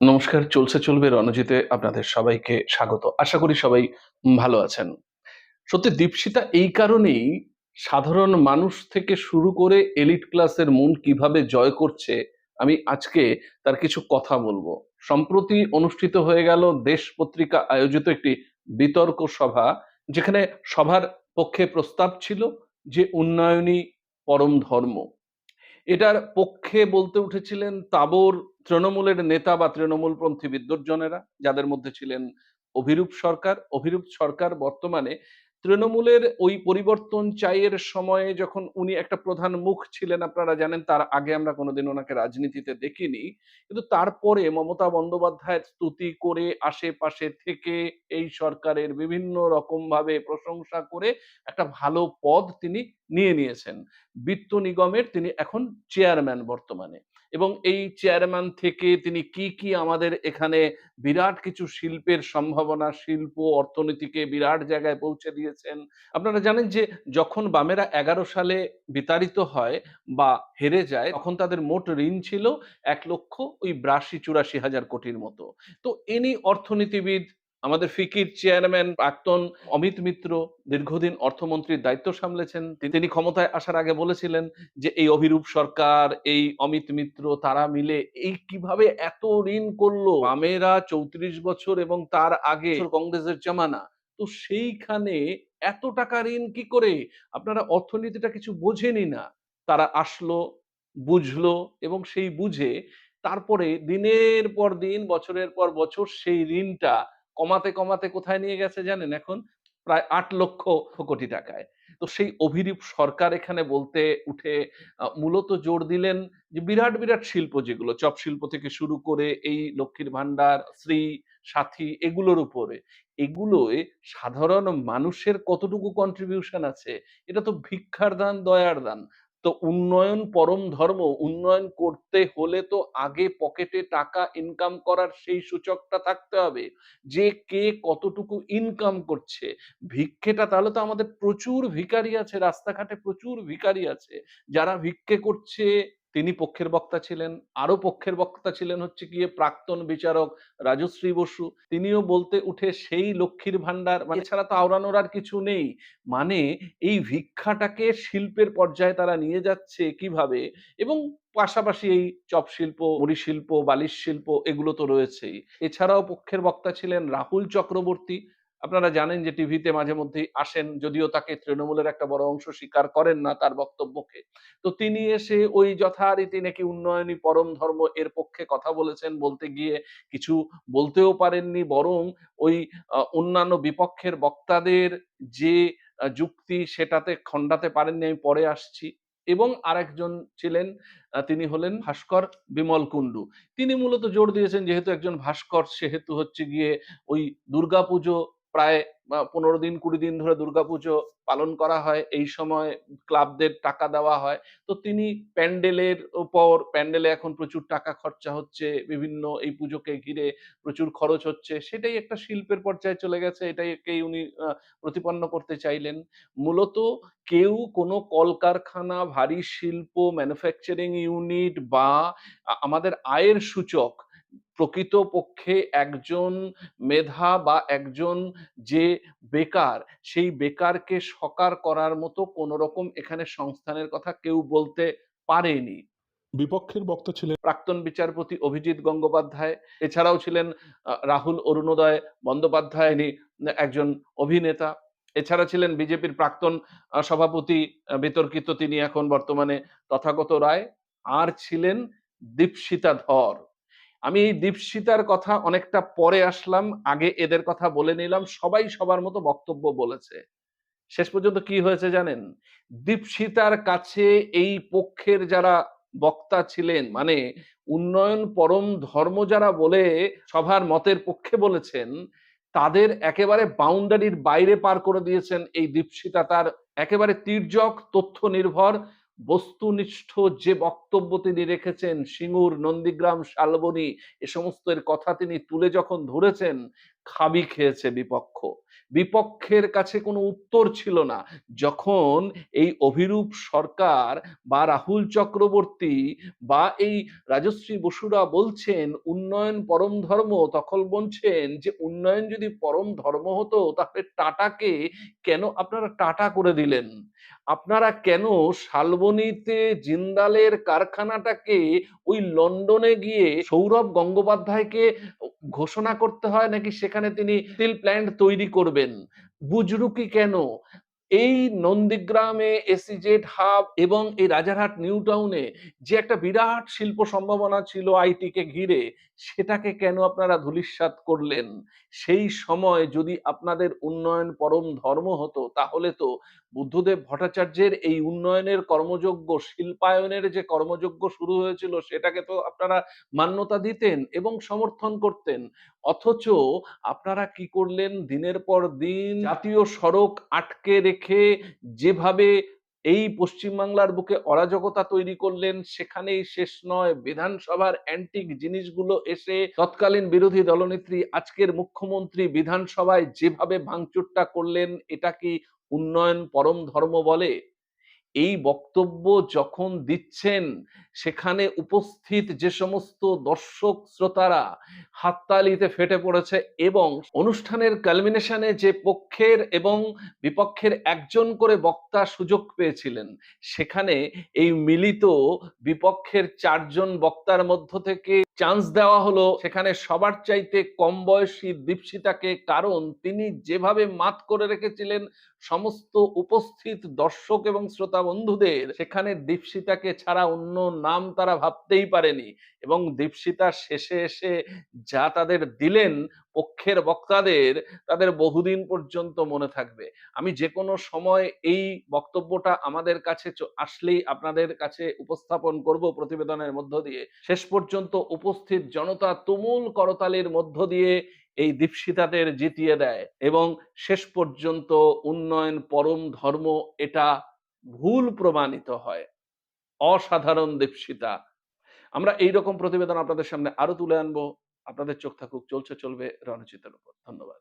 নমস্কার, চলছে, চলবে রণজিতে আপনাদের সবাইকে স্বাগত। আশা করি সবাই ভালো আছেন। সত্যি, দীপশিতা, এই কারণেই সাধারণ মানুষ থেকে শুরু করে এলিট ক্লাসের মন কীভাবে জয় করছে, আমি আজকে তার কিছু কথা বলব। সম্প্রতি অনুষ্ঠিত হয়ে গেল দেশ পত্রিকা আয়োজিত একটি বিতর্ক সভা, যেখানে সভার পক্ষে প্রস্তাব ছিল যে উন্নয়নই পরম ধর্ম। এটার পক্ষে বলতে উঠেছিলেন তাবর তৃণমূলের নেতা বা তৃণমূলপন্থী বিদ্বজ্জনেরা যাদের মধ্যে ছিলেন অভিরূপ সরকার অভিরূপ সরকার বর্তমানে তৃণমূলের ওই পরিবর্তন চাইয়ের সময়ে যখন উনি একটা প্রধান মুখ ছিলেন, আপনারা জানেন তার আগে আমরা কোনোদিন ওনাকে রাজনীতিতে দেখিনি। কিন্তু তারপরে মমতা বন্দ্যোপাধ্যায়ের স্তুতি করে আশেপাশে থেকে এই সরকারের বিভিন্ন রকম ভাবে প্রশংসা করে একটা ভালো পদ তিনি নিয়ে নিয়েছেন। বিত্ত নিগমের তিনি এখন চেয়ারম্যান বর্তমানে। এবং এই চেয়ারম্যান থেকে তিনি কি কি আমাদের এখানে বিরাট কিছু শিল্পের সম্ভাবনা, শিল্প, অর্থনীতিকে বিরাট জায়গায় পৌঁছে দিয়েছেন। আপনারা জানেন যে যখন বামেরা এগারো সালে বিতাড়িত হয় বা হেরে যায়, তখন তাদের মোট ঋণ ছিল এক লক্ষ ওই বিরাশি, চুরাশি হাজার কোটির মতো। তো ইনি অর্থনীতিবিদ আমাদের ফিকির চেয়ারম্যান প্রাক্তন অমিত মিত্র দীর্ঘদিন অর্থমন্ত্রীর দায়িত্ব সামলেছেন। তিনি ক্ষমতায় আসার আগে বলেছিলেন যে এই অভিরূপ সরকার এই অমিত মিত্র তারা মিলে এই কীভাবে এত ঋণ করল? আমেরা চৌত্রিশ বছর এবং তার আগে কংগ্রেসের জামানা। তো সেইখানে এত টাকা ঋণ কি করে? আপনারা অর্থনীতিটা কিছু বোঝেনি না। তারা আসলো বুঝলো এবং সেই বুঝে তারপরে দিনের পর দিন বছরের পর বছর সেই ঋণটা কমাতে কমাতে কোথায় নিয়ে গেছে জানেন? এখন প্রায় আট লক্ষ কোটি টাকায়। তো সেই অভিরূপ সরকার এখানে বলতে উঠে মূলত জোর দিলেন যে বিরাট বিরাট শিল্প যেগুলো, চপ শিল্প থেকে শুরু করে এই লক্ষ্মীর ভান্ডার শ্রী, সাথী এগুলোর উপরে। এগুলোয় সাধারণ মানুষের কতটুকু কন্ট্রিবিউশন আছে? এটা তো ভিক্ষার দান, দয়ার দান। তো উন্নয়ন পরম ধর্ম, উন্নয়ন করতে হলে তো আগে পকেটে টাকা ইনকাম করার সেই সূচকটা থাকতে হবে। যে কে কতটুকু ইনকাম করছে। ভিক্ষেটা, তাহলে তো আমাদের প্রচুর ভিকারি আছে, রাস্তাঘাটে প্রচুর ভিকারি আছে, যারা ভিক্ষে করছে তিনি পক্ষের বক্তা ছিলেন আরও পক্ষের বক্তা ছিলেন হচ্ছে গিয়ে প্রাক্তন বিচারক রাজশ্রী বসু। তিনিও বলতে উঠে সেই লক্ষ্মীর ভান্ডার মানে এছাড়া তো আওড়ানোর আর কিছু নেই। মানে এই ভিক্ষাটাকে শিল্পের পর্যায়ে তারা নিয়ে যাচ্ছে কীভাবে? এবং পাশাপাশি এই চপ শিল্প মুড়ি শিল্প বালিশ শিল্প এগুলো তো রয়েছেই। এছাড়াও পক্ষের বক্তা ছিলেন রাহুল চক্রবর্তী। আপনারা জানেন যে টিভিতে মাঝে মধ্যেই আসেন, যদিও তাকে তৃণমূলের একটা বড় অংশ স্বীকার করেন না তার বক্তব্যকে। তো তিনি এসে ওই যথারীতি নাকি উন্নয়নী পরম ধর্ম এর পক্ষে কথা বলেছেন বলতে গিয়ে কিছু বলতেও পারেননি, বরং ওই অন্যান্য বিপক্ষের বক্তাদের যে যুক্তি সেটাতে খণ্ডাতে পারেননি, আমি পরে আসছি। এবং আরেকজন ছিলেন তিনি হলেন ভাস্কর বিমল কুণ্ডু। তিনি মূলত জোর দিয়েছেন, যেহেতু একজন ভাস্কর, সেহেতু হচ্ছে গিয়ে ওই দুর্গাপুজো প্রায় পনেরো দিন, কুড়ি দিন ধরে দুর্গাপুজো পালন করা হয়। এই সময় ক্লাবদের টাকা দেওয়া হয়। তো তিনি প্যান্ডেলের উপর প্যান্ডেলে এখন প্রচুর টাকা খরচা হচ্ছে, বিভিন্ন এই পুজোকে ঘিরে প্রচুর খরচ হচ্ছে। সেটাই একটা শিল্পের পর্যায়ে চলে গেছে। এটাকেই উনি প্রতিপন্ন করতে চাইলেন। মূলত কেউ কোনো কলকারখানা, ভারী শিল্প ম্যানুফ্যাকচারিং ইউনিট বা আমাদের আয়ের সূচক প্রকৃতপক্ষে একজন মেধা বা একজন যে বেকার সেই বেকারকে সকার করার মতো কোন রকম এখানে সংস্থানের কথা কেউ বলতে পারেনি। বিপক্ষের বক্তা ছিলেন প্রাক্তন বিচারপতি অভিজিৎ গঙ্গোপাধ্যায় এছাড়াও ছিলেন রাহুল অরুণোদয় বন্দ্যোপাধ্যায় একজন অভিনেতা। এছাড়া ছিলেন বিজেপির প্রাক্তন সভাপতি বিতর্কিত তিনি এখন বর্তমানে তথাগত রায়। আর ছিলেন দীপশিতা ধর। আমি এই দীপশিতার কথা অনেকটা পরে আসলাম, আগে এদের কথা বলে নিলাম, সবাই সবার মতো বক্তব্য বলেছে। শেষ পর্যন্ত কি হয়েছে জানেন? দীপশিতার কাছে এই পক্ষের যারা বক্তা ছিলেন মানে উন্নয়ন পরম ধর্ম যারা বলে সভার মতের পক্ষে বলেছেন, তাদের একেবারে বাউন্ডারির বাইরে পার করে দিয়েছেন এই দীপশিতা। তার একেবারে তীর্যক তথ্য নির্ভর বস্তুনিষ্ঠ যে বক্তব্য তিনি রেখেছেন, সিঙ্গুর, নন্দীগ্রাম, শালবনী, এ সমস্তের কথা তিনি তুলে যখন ধরেছেন খাবি খেয়েছে বিপক্ষ। বিপক্ষের কাছে কোনো উত্তর ছিল না। যখন এই অভিরূপ সরকার বা রাহুল চক্রবর্তী বা এই রাজশ্রী বসুরা বলছেন, উন্নয়ন পরম ধর্ম তখন বলছেন যে, উন্নয়ন যদি পরম ধর্ম হতো, তাহলে টাটাকে কেন আপনারা টাটা করে দিলেন? আপনারা কেন শালবনীতে জিন্দালের কারখানাটাকে ওই লন্ডনে গিয়ে সৌরভ গঙ্গোপাধ্যায়কে ঘোষণা করতে হয় নাকি সেখানে তিনি স্টিল প্ল্যান্ট তৈরি করবেন? বুজরুকি কেন? এই নন্দীগ্রামে এসিজেড হাব এবং এই রাজারহাট নিউ টাউনে যে একটা বিরাট শিল্প সম্ভাবনা ছিল আইটি কে ঘিরে, সেটাকে কেন আপনারা ধূলিসাৎ করলেন? সেই সময় যদি আপনাদের উন্নয়ন পরম ধর্ম হতো, তাহলে তো বুদ্ধদেব ভট্টাচার্যের এই উন্নয়নের কর্মযজ্ঞ, শিল্পায়নের যে কর্মযজ্ঞ শুরু হয়েছিল, সেটাকে তো আপনারা মান্যতা দিতেন এবং সমর্থন করতেন। অথচ আপনারা কি করলেন? দিনের পর দিন জাতীয় সড়ক আটকে রেখে যেভাবে এই পশ্চিমবাংলার বুকে অরাজকতা তৈরি করলেন, সেখানেই শেষ নয়। বিধানসভার অ্যান্টিক জিনিসগুলো এসে তৎকালীন বিরোধী দলনেত্রী, আজকের মুখ্যমন্ত্রী বিধানসভায় যেভাবে ভাঙচুরটা করলেন, এটা কি উন্নয়ন পরম ধর্ম বলে? এই বক্তব্য যখন দিচ্ছেন, সেখানে উপস্থিত যে সমস্ত দর্শক শ্রোতারা হাততালিতে ফেটে পড়েছে এবং অনুষ্ঠানের কালমিনেশনে যে পক্ষের এবং বিপক্ষের একজন করে বক্তা সুযোগ পেয়েছিলেন, সেখানে এই মিলিত বিপক্ষের চারজন বক্তার মধ্য থেকে চান্স দেওয়া হলো, সেখানে সবার চাইতে কম বয়সী দীপশিতাকে, কারণ তিনি যেভাবে মাত করে রেখেছিলেন সমস্ত উপস্থিত দর্শক এবং শ্রোতা বন্ধুদের, সেখানে দীপশিতাকে ছাড়া অন্য নাম তারা ভাবতেই পারেনি এবং দীপশিতা শেষে এসে যা তাদের দিলেন পক্ষের বক্তাদের, তাদের বহুদিন পর্যন্ত মনে থাকবে। আমি যে কোনো সময় এই বক্তব্যটা আমাদের কাছে আসলেই আপনাদের কাছে উপস্থাপন করব প্রতিবেদনের মধ্য দিয়ে। শেষ পর্যন্ত উপস্থিত জনতা তুমুল করতালির মধ্য দিয়ে এই দীপশিতাদের জিতিয়ে দেয় এবং শেষ পর্যন্ত উন্নয়ন পরম ধর্ম এটা ভুল প্রমাণিত হয়। অসাধারণ দীপশিতা। আমরা এইরকম প্রতিবেদন আপনাদের সামনে আরও তুলে আনব। আপনাদের চোখ থাকুক চলছে চলবে রণচিতের উপর ধন্যবাদ।